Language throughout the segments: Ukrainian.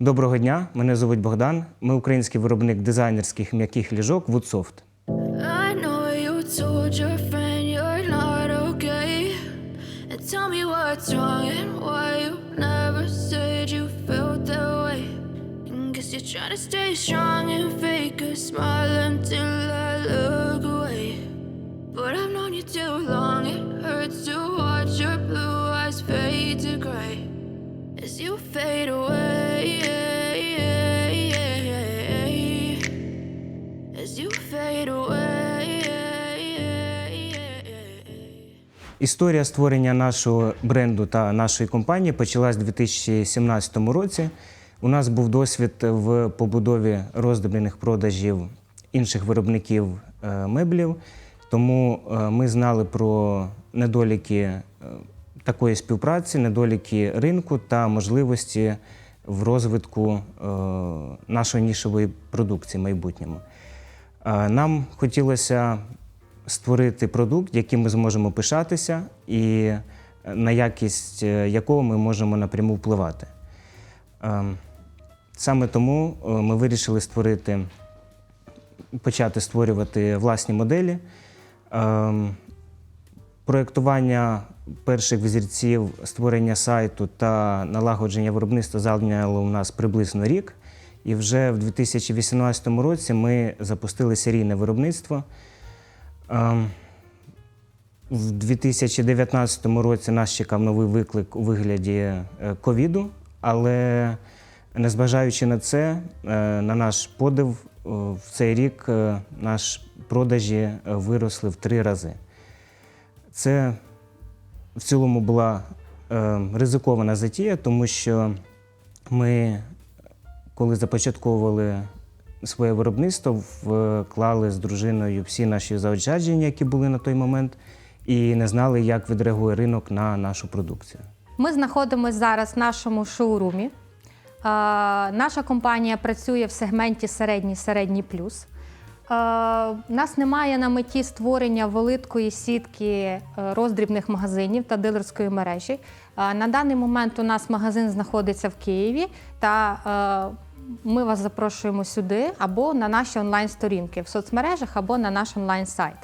Доброго дня, мене звуть Богдан. Ми український виробник дизайнерських м'яких ліжок Woodsoft. You told your Історія створення нашого бренду та нашої компанії почалась у 2017 році. У нас був досвід в побудові роздоблених продажів інших виробників е, меблів, тому е, ми знали про недоліки е, такої співпраці, недоліки ринку та можливості в розвитку нашої нішової продукції в майбутньому. Нам хотілося створити продукт, яким ми зможемо пишатися, і на якість е, якого ми можемо напряму впливати. Е, Саме тому е, ми вирішили створити, почати створювати власні моделі. Е, Проєктування перших взірців, створення сайту та налагодження виробництва зайняло у нас приблизно рік. І вже в 2018 році ми запустили серійне виробництво. Ем, В 2019 році нас чекав новий виклик у вигляді е, ковіду, але незважаючи на це, е, на наш подив, в цей рік е, наші продажі виросли в три рази. Це в цілому була ризикована затія, тому що ми, коли започатковували своє виробництво, вклали з дружиною всі наші заощадження, які були на той момент, і не знали, як відреагує ринок на нашу продукцію. Ми знаходимося зараз в нашому шоурумі. Наша компанія працює в сегменті середній середній плюс. У нас немає на меті створення великої сітки е, роздрібних магазинів та дилерської мережі. На даний момент у нас магазин знаходиться в Києві, та е, ми вас запрошуємо сюди або на наші онлайн-сторінки в соцмережах, або на наш онлайн-сайт.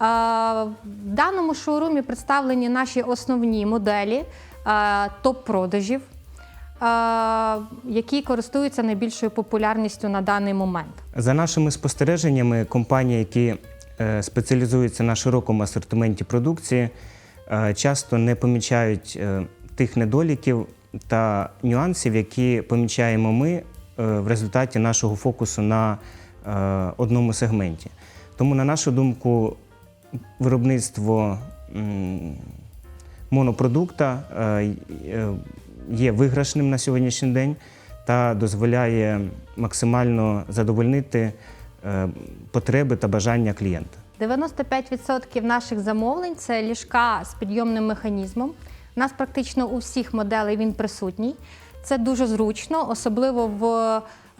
В даному шоурумі представлені наші основні моделі топ-продажів, які користуються найбільшою популярністю на даний момент. За нашими спостереженнями, компанії, які е, спеціалізуються на широкому асортименті продукції, е, часто не помічають е, тих недоліків та нюансів, які помічаємо ми в результаті нашого фокусу на е, одному сегменті. Тому, на нашу думку, виробництво монопродукта е, е, є виграшним на сьогоднішній день та дозволяє максимально задовольнити е, потреби та бажання клієнта. 95% наших замовлень це ліжка з підйомним механізмом. У нас практично у всіх моделей він присутній. Це дуже зручно, особливо в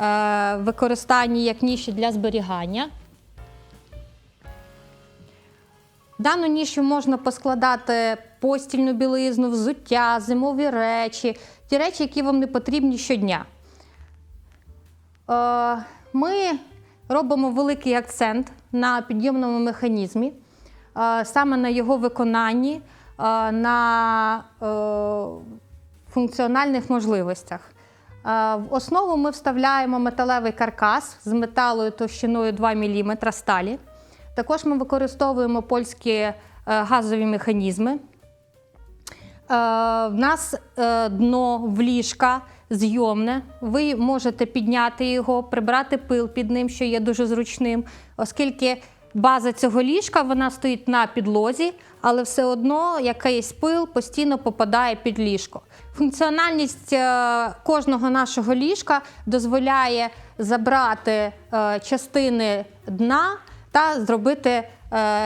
е, використанні як ніші для зберігання. Дану нішу можна поскладати постільну білизну, взуття, зимові речі, ті речі, які вам не потрібні щодня. Е, Ми робимо великий акцент на підйомному механізмі, е, саме на його виконанні, на функціональних можливостях. Е, В основу ми вставляємо металевий каркас з металою товщиною 2 мм сталі. Також ми використовуємо польські е, газові механізми. Е, В нас дно в ліжка зйомне. Ви можете підняти його, прибрати пил під ним, що є дуже зручним, оскільки база цього ліжка вона стоїть на підлозі, але все одно якийсь пил постійно попадає під ліжко. Функціональність е, кожного нашого ліжка дозволяє забрати е, частини дна та зробити е,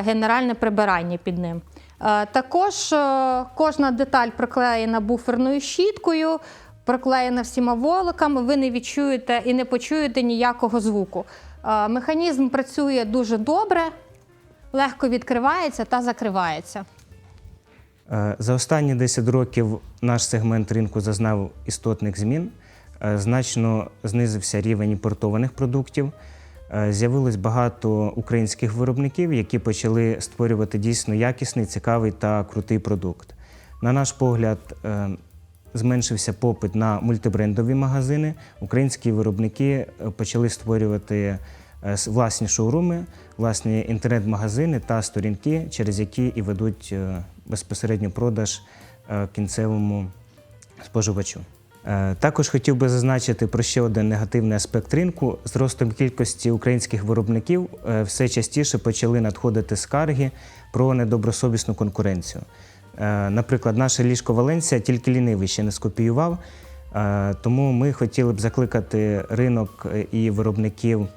генеральне прибирання під ним. Також кожна деталь проклеєна буферною щіткою, проклеєна всіма волоками, ви не відчуєте і не почуєте ніякого звуку. Механізм працює дуже добре, легко відкривається та закривається. Е, За останні 10 років наш сегмент ринку зазнав істотних змін. е, значно знизився рівень імпортованих продуктів. Е, З'явилось багато українських виробників, які почали створювати дійсно якісний, цікавий та крутий продукт. На наш погляд, зменшився попит на мультибрендові магазини. Українські виробники почали створювати власні шоуруми, власні інтернет-магазини та сторінки, через які і ведуть е, безпосередньо продаж е, кінцевому споживачу. Е, Також хотів би зазначити про ще один негативний аспект ринку. З ростом кількості українських виробників е, все частіше почали надходити скарги про недобросовісну конкуренцію. Е, Наприклад, наше ліжко Валенсія тільки лінивий ще не скопіював, е, тому ми хотіли б закликати ринок е, і виробників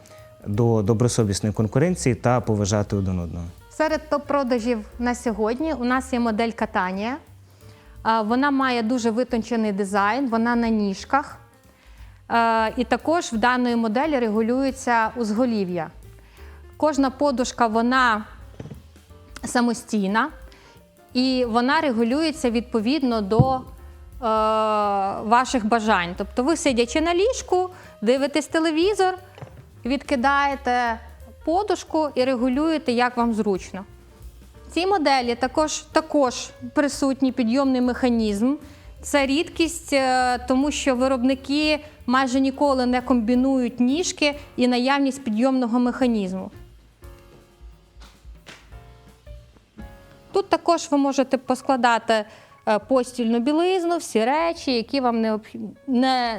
до добросовісної конкуренції та поважати один одного. Серед топ-продажів на сьогодні у нас є модель Катанія. Вона має дуже витончений дизайн, вона на ніжках. І також в даної моделі регулюється узголів'я. Кожна подушка вона самостійна і вона регулюється відповідно до е, ваших бажань. Тобто ви сидячи на ліжку, дивитесь телевізор, відкидаєте подушку і регулюєте, як вам зручно. В цій моделі також, також присутній підйомний механізм. Це рідкість, е, тому що виробники майже ніколи не комбінують ніжки і наявність підйомного механізму. Тут також ви можете поскладати е, постільну білизну, всі речі, які вам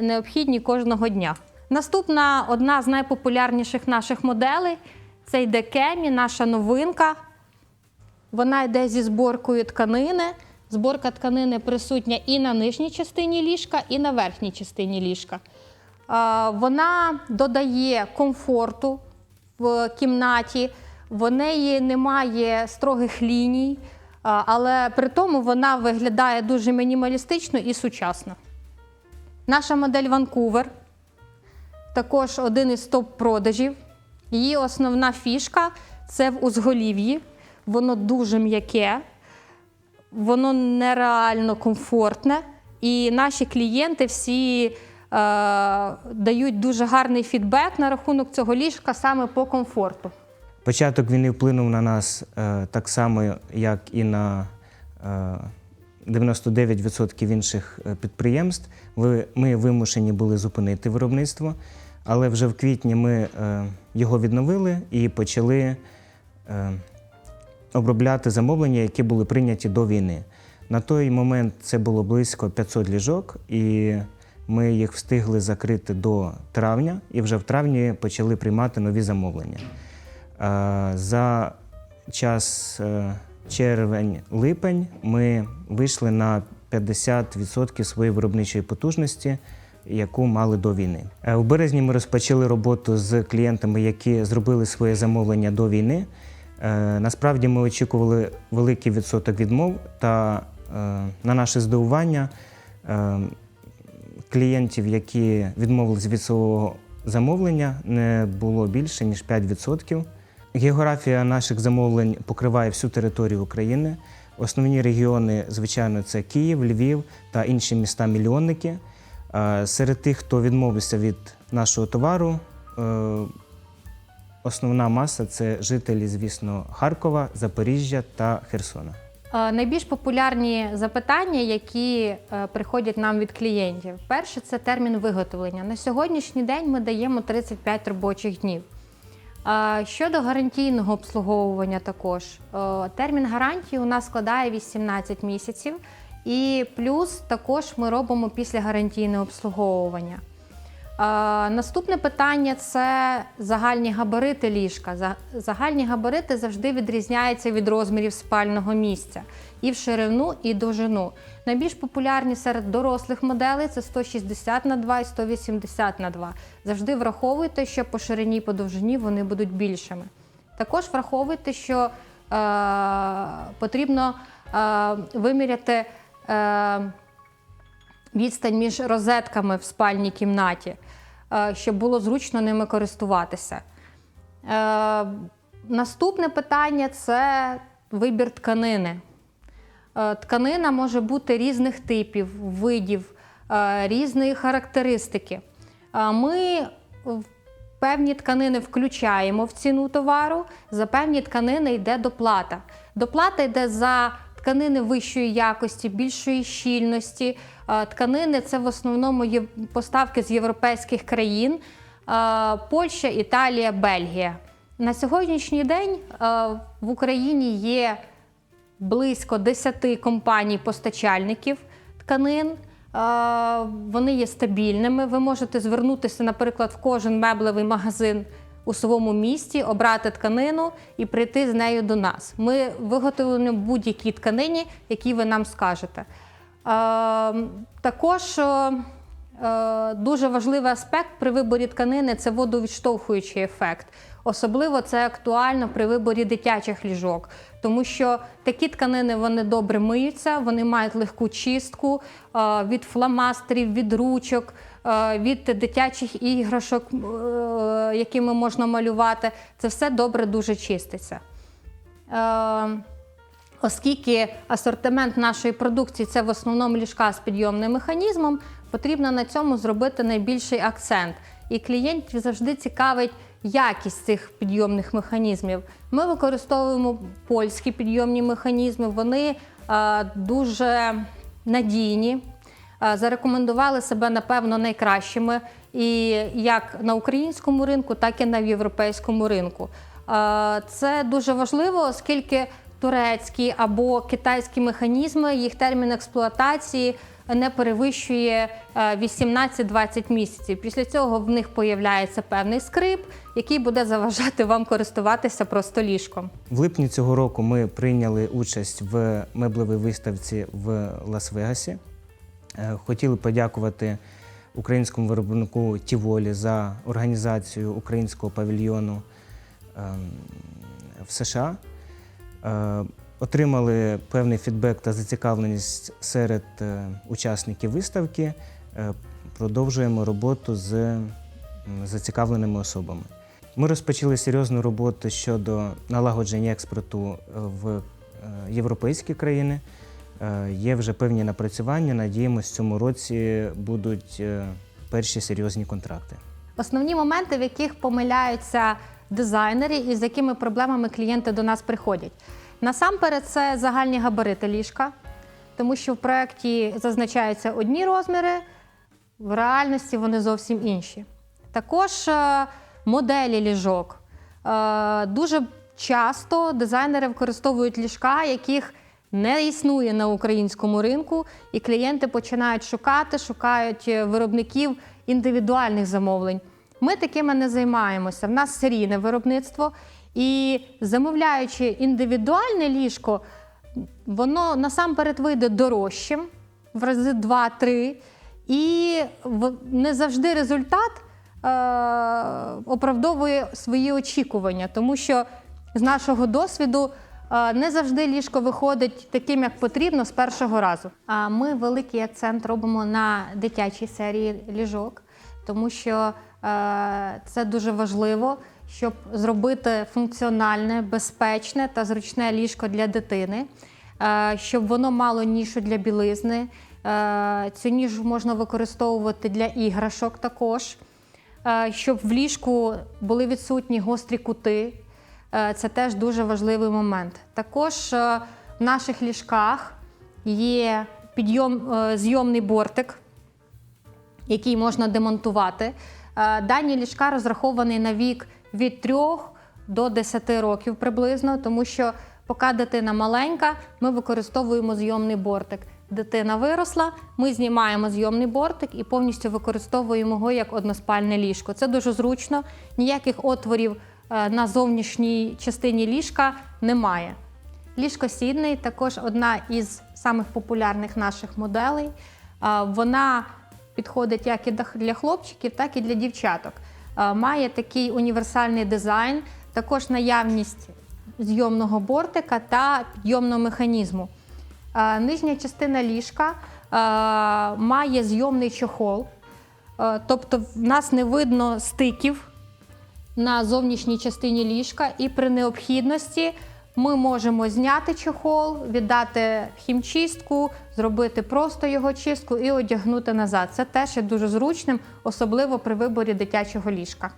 необхідні кожного дня. Наступна одна з найпопулярніших наших моделей це йде Кемі, наша новинка. Вона йде зі зборкою тканини. Зборка тканини присутня і на нижній частині ліжка, і на верхній частині ліжка. Вона додає комфорту в кімнаті, в неї немає строгих ліній, але при тому вона виглядає дуже мінімалістично і сучасно. Наша модель Ванкувер також один із топ-продажів. Її основна фішка це в узголів'ї. Воно дуже м'яке, воно нереально комфортне. І наші клієнти всі е, дають дуже гарний фідбек на рахунок цього ліжка саме по комфорту. Початок війни вплинув на нас е, так само, як і на е, 99% інших е, підприємств. Ми вимушені були зупинити виробництво, але вже в квітні ми е, його відновили і почали е, обробляти замовлення, які були прийняті до війни. На той момент це було близько 500 ліжок, і ми їх встигли закрити до травня, і вже в травні почали приймати нові замовлення. Е, За час червень-липень ми вийшли на 50% своєї виробничої потужності, яку мали до війни. Е, У березні ми розпочали роботу з клієнтами, які зробили своє замовлення до війни. Е, Насправді ми очікували великий відсоток відмов, та е, на наше здивування клієнтів, які відмовились від свого замовлення, не було більше ніж 5%. Географія наших замовлень покриває всю територію України. Основні регіони, звичайно, це Київ, Львів та інші міста-мільйонники. Серед тих, хто відмовився від нашого товару, е, основна маса це жителі, звісно, Харкова, Запоріжжя та Херсона. Е, Найбільш популярні запитання, які е, приходять нам від клієнтів. Перше це термін виготовлення. На сьогоднішній день ми даємо 35 робочих днів. Щодо гарантійного обслуговування, також термін гарантії у нас складає 18 місяців, і плюс також ми робимо післягарантійне обслуговування. Е, Наступне питання це загальні габарити ліжка. Загальні габарити завжди відрізняються від розмірів спального місця і в ширину, і довжину. Найбільш популярні серед дорослих моделей це 160 на 2 і 180 на 2. Завжди враховуйте, що по ширині і по довжині вони будуть більшими. Також враховуйте, що е, потрібно е, виміряти. Е, відстань між розетками в спальній кімнаті, е, щоб було зручно ними користуватися. Е, Наступне питання це вибір тканини. Тканина може бути різних типів, видів. різної характеристики. Ми певні тканини включаємо в ціну товару, за певні тканини йде доплата. Доплата йде за тканини вищої якості, більшої щільності. Е, Тканини це в основному поставки з європейських країн: е, Польща, Італія, Бельгія. На сьогоднішній день е, в Україні є близько 10 компаній-постачальників тканин. Вони є стабільними. Ви можете звернутися, наприклад, в кожен меблевий магазин у своєму місті, обрати тканину і прийти з нею до нас. Ми виготовимо будь-які тканині, які ви нам скажете. Е, Також Е, Дуже важливий аспект при виборі тканини це водовідштовхуючий ефект. Особливо це актуально при виборі дитячих ліжок, тому що такі тканини вони добре миються, вони мають легку чистку е, від фломастерів, від ручок, е, від дитячих іграшок, е, якими можна малювати. Це все добре дуже чиститься. Е, Оскільки асортимент нашої продукції це в основному ліжка з підйомним механізмом, потрібно на цьому зробити найбільший акцент. І клієнтів завжди цікавить якість цих підйомних механізмів. Ми використовуємо польські підйомні механізми, вони е, дуже надійні, е, зарекомендували себе, напевно, найкращими і як на українському ринку, так і на європейському ринку. Е, Це дуже важливо, оскільки турецькі або китайські механізми, їх термін експлуатації не перевищує е, 18-20 місяців. Після цього в них появляється певний скрип, який буде заважати вам користуватися просто ліжком. В липні цього року ми прийняли участь в меблевій виставці в Лас-Вегасі. Е, Хотіли подякувати українському виробнику Тіволі за організацію українського павільйону ем, в США. Отримали певний фідбек та зацікавленість серед е, учасників виставки. Е, Продовжуємо роботу з зацікавленими особами. Ми розпочали серйозну роботу щодо налагодження експорту е, в європейські країни. Є вже певні напрацювання. Надіємося, в цьому році будуть перші серйозні контракти. Основні моменти, в яких помиляються дизайнери і з якими проблемами клієнти до нас приходять. Насамперед, це загальні габарити ліжка, тому що в проєкті зазначаються одні розміри, в реальності вони зовсім інші. Також е, моделі ліжок. Е, Дуже часто дизайнери використовують ліжка, яких не існує на українському ринку, і клієнти починають шукати, шукають е, виробників індивідуальних замовлень. Ми такими не займаємося. В нас серійне виробництво, і замовляючи індивідуальне ліжко, воно насамперед вийде дорожчим в рази 2-3, і не завжди результат е, оправдовує свої очікування, тому що з нашого досвіду е, не завжди ліжко виходить таким, як потрібно з першого разу. А ми великий акцент робимо на дитячій серії ліжок, тому що е, це дуже важливо, щоб зробити функціональне, безпечне та зручне ліжко для дитини, е, щоб воно мало нішу для білизни. Е, Цю ніжу можна використовувати для іграшок також, Е, щоб в ліжку були відсутні гострі кути. Це теж дуже важливий момент. Також в наших ліжках є підйом, зйомний бортик, який можна демонтувати. Дані ліжка розраховані на вік від 3 до 10 років приблизно, тому що поки дитина маленька, ми використовуємо зйомний бортик. Дитина виросла, ми знімаємо зйомний бортик і повністю використовуємо його як односпальне ліжко. Це дуже зручно, ніяких отворів е, на зовнішній частині ліжка немає. Ліжко сідний також одна із самих популярних наших моделей. Вона підходить як і для хлопчиків, так і для дівчаток. А, Має такий універсальний дизайн, також наявність зйомного бортика та підйомного механізму. Нижня частина ліжка має зйомний чохол, тобто в нас не видно стиків на зовнішній частині ліжка, і при необхідності Ми можемо зняти чехол, віддати хімчистку, зробити просто його чистку і одягнути назад. Це теж є дуже зручним, особливо при виборі дитячого ліжка.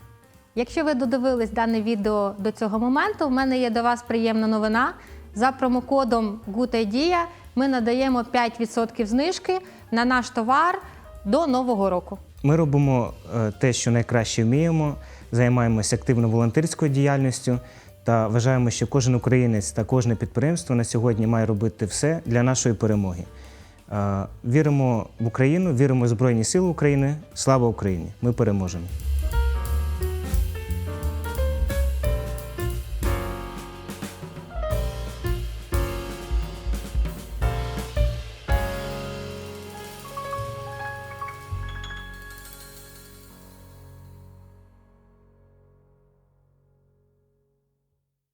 Якщо ви додивились дане відео до цього моменту, в мене є до вас приємна новина. За промокодом GoodIdea ми надаємо 5% знижки на наш товар до нового року. Ми робимо е, те, що найкраще вміємо, займаємося активно волонтерською діяльністю та вважаємо, що кожен українець та кожне підприємство на сьогодні має робити все для нашої перемоги. Віримо в Україну, віримо в Збройні Сили України. Слава Україні! Ми переможемо!